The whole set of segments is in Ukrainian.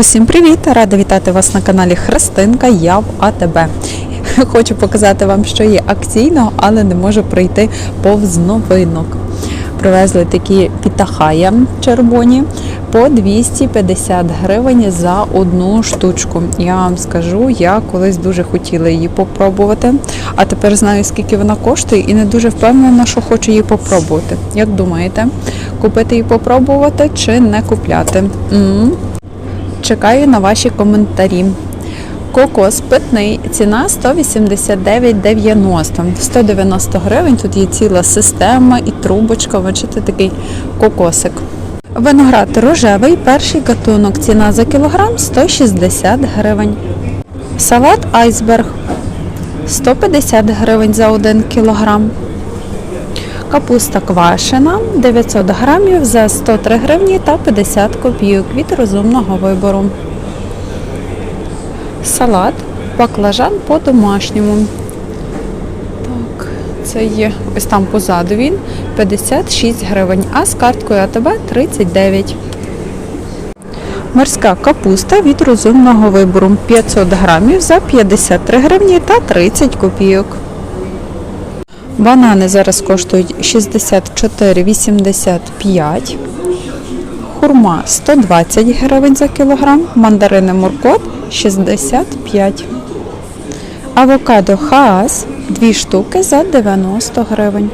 Усім привіт! Рада вітати вас на каналі Христинка. Я в АТБ. Хочу показати вам, що є акційного, але не можу пройти повз новинок. Привезли такі пітахая червоні по 250 гривень за одну штучку. Я вам скажу, я колись дуже хотіла її попробувати, а тепер знаю, скільки вона коштує, і не дуже впевнена, що хочу її попробувати. Як думаєте, купити і попробувати чи не купляти? м Чекаю на ваші коментарі. Кокос питний, ціна 189,90. 190 гривень. Тут є ціла система і трубочка. Бачите, такий кокосик. Виноград рожевий, перший гатунок. Ціна за кілограм 160 гривень. Салат айсберг 150 гривень за 1 кілограм. Капуста квашена 900 грамів за 103 гривні та 50 копійок від розумного вибору. Салат, баклажан по-домашньому. Так, це є ось там позаду він 56 гривень, а з карткою АТБ 39. Морська капуста від розумного вибору 500 грамів за 53 гривні та 30 копійок. Банани зараз коштують 64,85. Хурма 120 гривень за кілограм, мандарини муркот 65. Авокадо хаас 2 штуки за 90 гривень.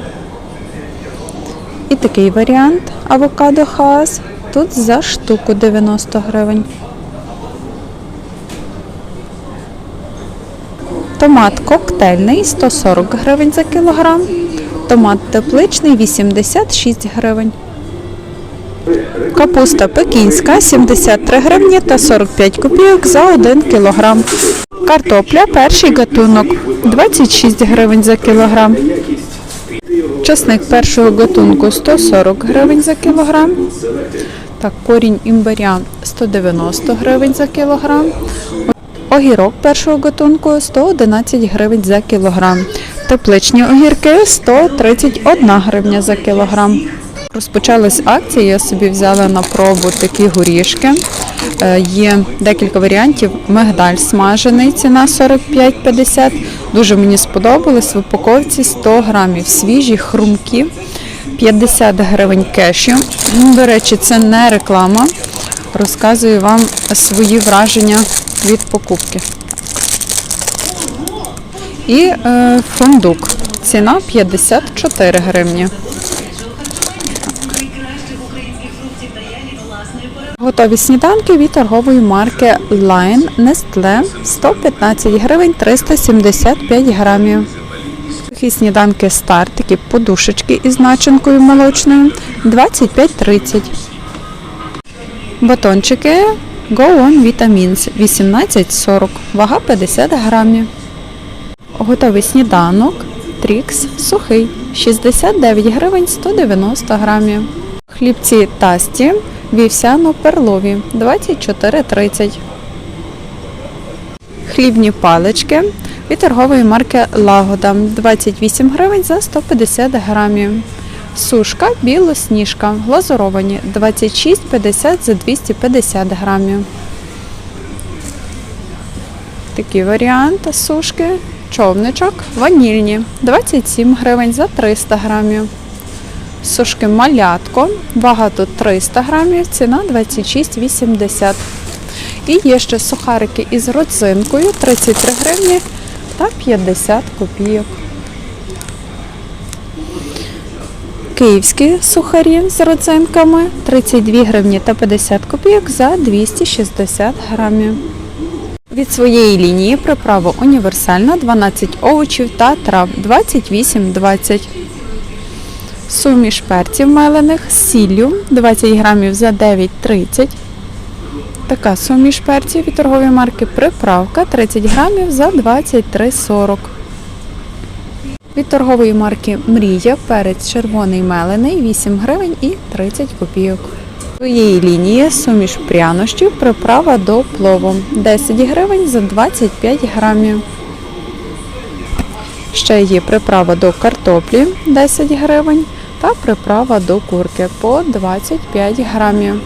І такий варіант авокадо хаас тут за штуку 90 гривень. Томат коктейльний 140 гривень за кілограм. Томат тепличний 86 гривень. Капуста пекінська 73 гривні та 45 копійок за 1 кілограм. Картопля перший гатунок 26 гривень за кілограм. Часник першого гатунку 140 гривень за кілограм. Так, корінь імбиря 190 гривень за кілограм. Огірок першого гатунку 111 гривень за кілограм. Тепличні огірки 131 гривня за кілограм. Розпочалась акція, я собі взяла на пробу такі горішки. Е, Є декілька варіантів. Мигдаль смажений, ціна 45,50. Дуже мені сподобалось. В упаковці 100 грамів свіжі, хрумкі, 50 гривень кешю. До речі, це не реклама. Розказую вам свої враження від покупки. І е, фундук. Ціна 54 гривні. Готові сніданки від торгової марки Line Nestle 115 гривень 375 грамів. Такі сніданки Star, такі подушечки із начинкою молочною 25,30. Батончики Go On Vitamins 18,40, вага 50 грамів. Готовий сніданок Трікс сухий 69 гривень 190 грамів. Хлібці тасті вівсяно-перлові 24,30. Хлібні палички від торгової марки Лагода 28 гривень за 150 грамів. Сушка білосніжка глазуровані 26,50 за 250 грамів. Такі варіанти сушки. Човничок ванільні 27 гривень за 300 грамів. Сушки малятко, вага тут 300 грамів, ціна 26,80. І є ще сухарики із родзинкою 33 гривні та 50 копійок. Київські сухарі з родзинками 32 гривні та 50 копійок за 260 грамів. Від своєї лінії приправа універсальна 12 овочів та трав 28,20. Суміш перців мелених з сіллю 20 грамів за 9,30. Така суміш перців від торгової марки Приправка 30 грамів за 23,40. Від торгової марки Мрія перець червоний мелений 8 гривень і 30 копійок. Своєї лінії суміш прянощів приправа до плову 10 гривень за 25 грамів. Ще є приправа до картоплі 10 гривень та приправа до курки по 25 грамів.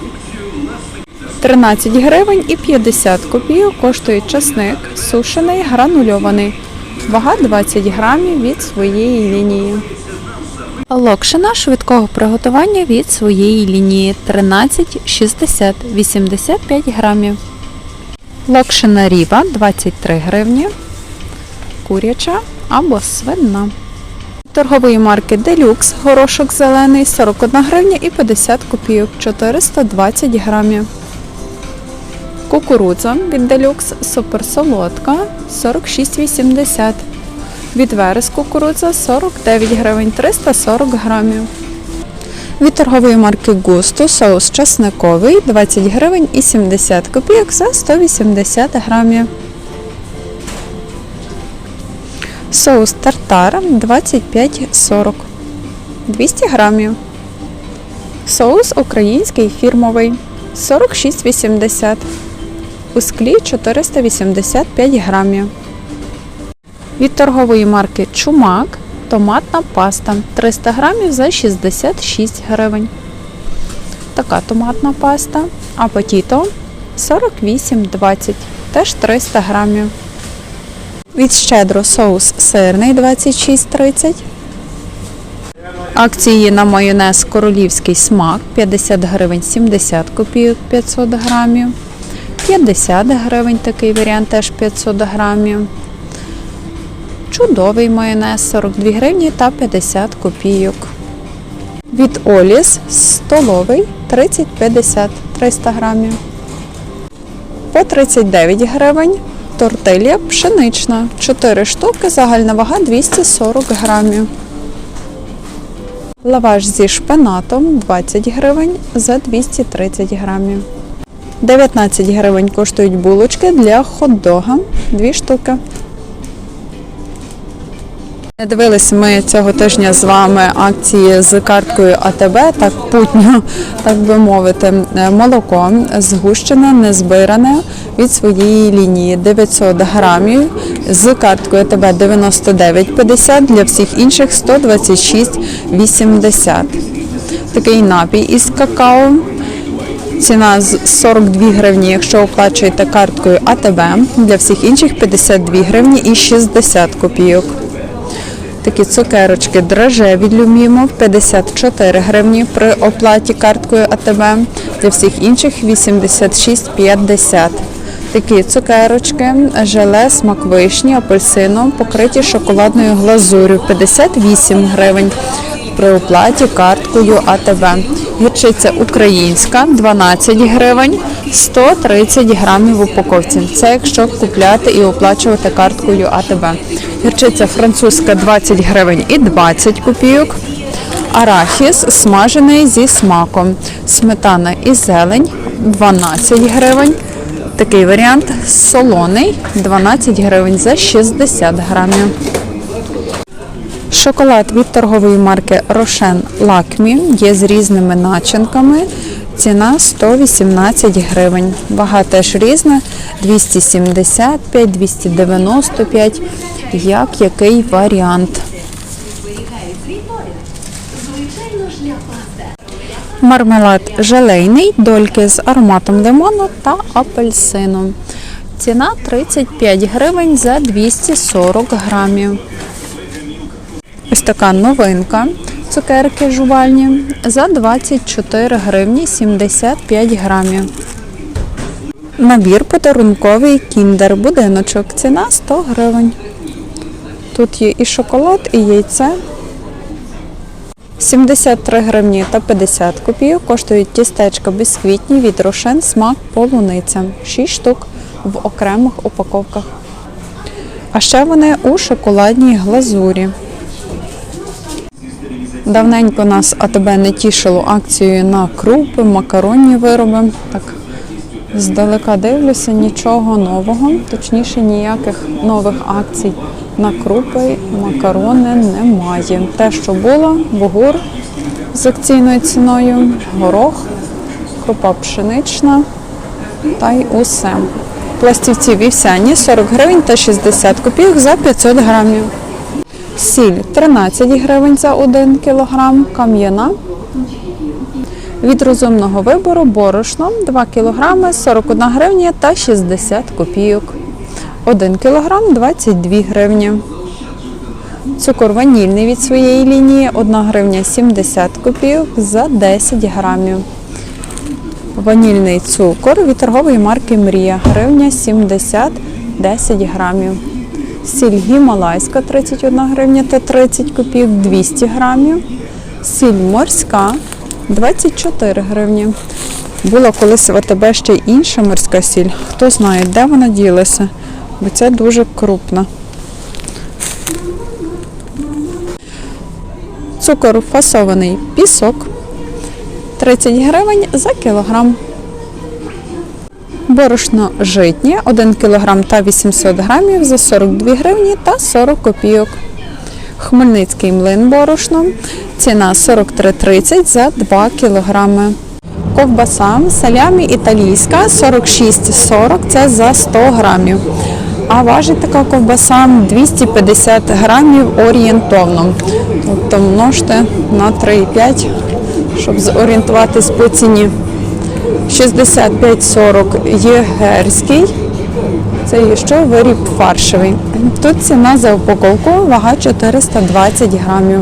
13 гривень і 50 копійок коштує часник сушений гранульований. Вага 20 грамів від своєї лінії. Локшина швидкого приготування від своєї лінії 13,60 85 грамів. Локшина ріба 23 гривні. Куряча або свинна. Торгової марки Deluxe горошок зелений 41 гривня і 50 копійок 420 грамів. Кукурудза від Deluxe суперсолодка 46,80. Від верес кукурудза 49 гривень 340 грамів. Від торгової марки Густо соус часниковий 20 гривень і 70 копійок за 180 грамів. Соус тартар 25,40 200 грамів. Соус український фірмовий 46,80. У склі 485 грамів. Від торгової марки Чумак томатна паста 300 грамів за 66 гривень. Така томатна паста. Апетіто 48,20 теж 300 грамів. Від щедро соус сирний 26,30. Акції на майонез королівський смак 50 гривень 70 копійок 500 грамів. 50 гривень такий варіант теж 500 грамів. Чудовий майонез 42 гривні та 50 копійок. Від Оліс столовий 30-50 300 грамів. По 39 гривень тортилья пшенична 4 штуки, загальна вага 240 грамів. Лаваш зі шпинатом 20 гривень за 230 грамів. 19 гривень коштують булочки для хот-дога 2 штуки. Дивились ми цього тижня з вами акції з карткою АТБ, так путньо, так би мовити, молоко згущене, незбиране від своєї лінії 900 грамів з карткою АТБ 99,50, для всіх інших 126,80. Такий напій із какао. Ціна з 42 гривні, якщо оплачуєте карткою АТБ, для всіх інших 52 гривні і 60 копійок. Такі цукерочки драже Люмімов 54 гривні при оплаті карткою АТБ. Для всіх інших 86,50. Такі цукерочки, желе, смак вишні, апельсином, покриті шоколадною глазур'ю 58 гривень при оплаті карткою АТБ. Гірчиця українська 12 гривень, 130 грамів в упаковці. Це якщо купляти і оплачувати карткою АТБ. Гірчиця французька 20 гривень і 20 копійок. Арахіс смажений зі смаком. Сметана і зелень 12 гривень. Такий варіант солоний 12 гривень за 60 грамів. Шоколад від торгової марки Рошен Лакмі є з різними начинками. Ціна 118 гривень. Вага теж різна 275, 295, як який варіант. Мармелад желейний, дольки з ароматом лимону та апельсину. Ціна 35 гривень за 240 грамів. Ось така новинка. Цукерки жувальні за 24 гривні 75 грамів. Набір подарунковий кіндер будиночок. Ціна 100 гривень. Тут є і шоколад, і яйце. 73 гривні та 50 копійок коштують тістечка бісквітні від Рошен смак полуниця. 6 штук в окремих упаковках. А ще вони у шоколадній глазурі. Давненько нас АТБ не тішило акцією на крупи, макаронні вироби. Так здалека дивлюся, нічого нового, точніше ніяких нових акцій на крупи, макарони немає. Те, що було, бугур з акційною ціною, горох, крупа пшенична та й усе. Пластівці вівсяні 40 гривень та 60 копійок за 500 грамів. Сіль 13 гривень за 1 кілограм, кам'яна Від розумного вибору борошно 2 кг 41 гривня та 60 копійок. 1 кг 22 гривні. Цукор ванільний від своєї лінії 1 гривня 70 копійок за 10 грамів. Ванільний цукор від торгової марки Мрія гривня 70 10 грамів. Сіль гімалайська 31 гривня та 30 копійок 200 грамів. Сіль морська 24 гривні. Була колись в АТБ ще й інша морська сіль. Хто знає, де вона ділася, бо це дуже крупна. Цукор фасований пісок 30 гривень за кілограм. Борошно житнє 1 кг та 800 грамів за 42 гривні та 40 копійок. Хмельницький млин борошно. Ціна 43,30 за 2 кг. Ковбаса салямі італійська 46,40 це за 100 грамів. А важить така ковбаса 250 грамів орієнтовно. Тобто множте на 3,5, щоб зорієнтуватись по ціні. 65,40 єгерський. Це є що виріб фаршевий. Тут ціна за упаковку, вага 420 грамів.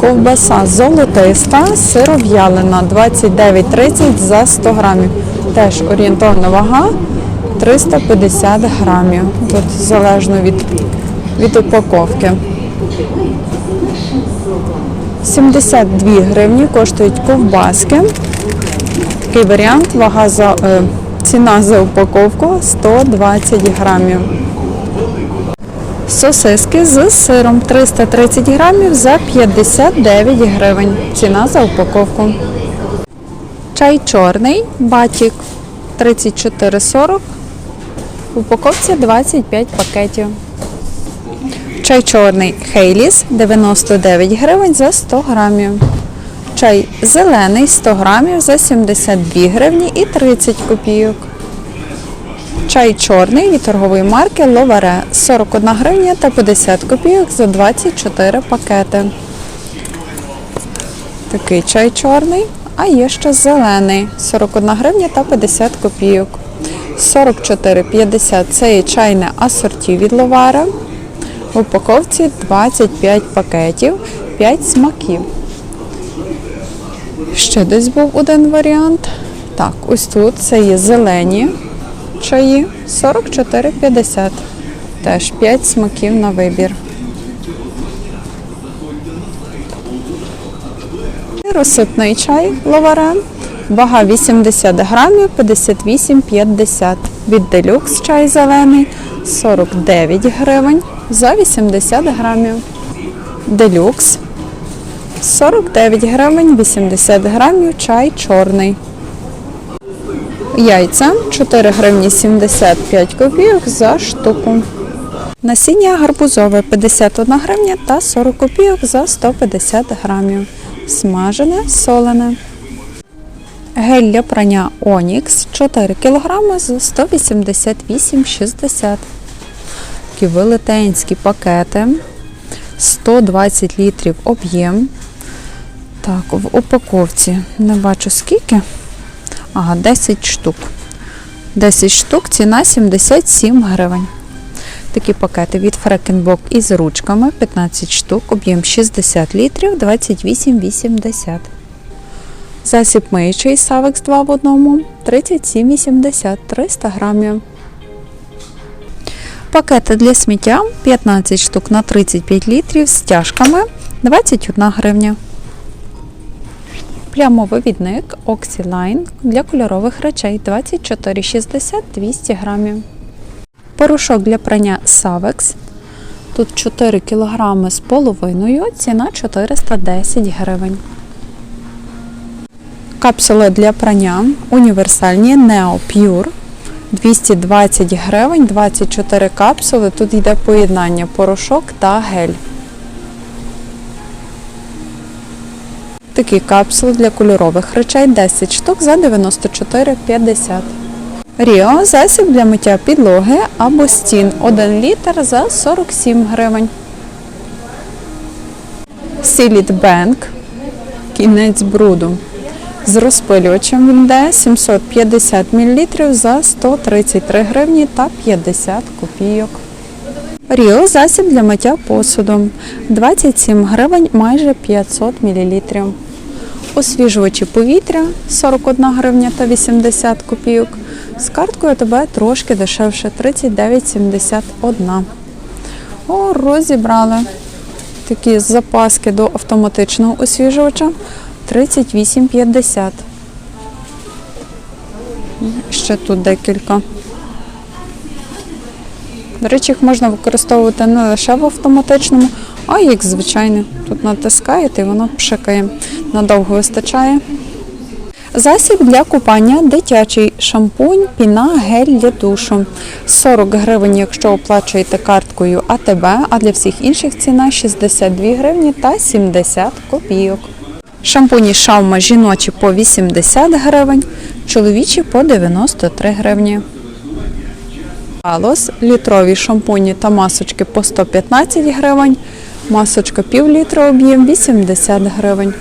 Ковбаса золотиста, сиров'ялина 29,30 за 100 грамів. Теж орієнтовна вага 350 грамів. Тут залежно від, від упаковки. 72 гривні коштують ковбаски. Такий варіант, вага за е, ціна за упаковку 120 грамів. Сосиски з сиром 330 грамів за 59 гривень. Ціна за упаковку. Чай чорний, батік 34,40. В упаковці 25 пакетів. Чай чорний Хейліс 99 гривень за 100 грамів. Чай зелений 100 грамів за 72 гривні і 30 копійок. Чай чорний від торгової марки Ловаре 41 гривня та 50 копійок за 24 пакети. Такий чай чорний, а є ще зелений 41 гривня та 50 копійок. 44,50 це є чайне асорті від Ловаре. В упаковці 25 пакетів, 5 смаків. Ще десь був один варіант. Так, ось тут це є зелені чаї 44,50. Теж 5 смаків на вибір. Розсипний чай лаварен. Вага 80 грамів 58,50. Від делюкс чай зелений 49 гривень за 80 грамів. Делюкс 49 гривень 80 грамів чай чорний. Яйця 4 гривні 75 копійок за штуку. Насіння гарбузове 51 гривня та 40 копійок за 150 грамів. Смажене, солене. Гель для прання Онікс 4 кг за 188,60. Такі велетенські пакети. 120 літрів об'єм. Так, в упаковці не бачу скільки. Ага, 10 штук. 10 штук, ціна 77 гривень. Такі пакети від Фрекенбок із ручками 15 штук, об'єм 60 літрів, 28,80. Засіб миючий Савекс 2 в одному 37,80 300 грамів. Пакети для сміття 15 штук на 35 літрів з стяжками 21 гривня. Плямовивідник Oxyline для кольорових речей 24,60 200 грамів. Порошок для прання Savex. Тут 4 кг з половиною, ціна 410 гривень. Капсули для прання універсальні Neo Pure 220 гривень, 24 капсули. Тут йде поєднання порошок та гель. Такі капсули для кольорових речей 10 штук за 94,50. Ріо засіб для миття підлоги або стін 1 літр за 47 гривень. Сіліт Бенк. Кінець бруду. З розпилювачем він йде 750 мл за 133 гривні та 50 копійок. Ріо засіб для миття посуду 27 гривень майже 500 мл. Освіжувачі повітря 41 гривня та 80 копійок. З карткою АТБ трошки дешевше 39,71. О, розібрали такі запаски до автоматичного освіжувача 38,50. Ще тут декілька. До речі, їх можна використовувати не лише в автоматичному, а як звичайне. Тут натискаєте і воно пшикає. Надовго вистачає. Засіб для купання дитячий шампунь, піна, гель для душу. 40 гривень, якщо оплачуєте карткою АТБ, а для всіх інших ціна 62 гривні та 70 копійок. Шампуні шаума жіночі по 80 гривень, чоловічі по 93 гривні. Алос, літрові шампуні та масочки по 115 гривень, масочка півлітра об'єм 80 гривень.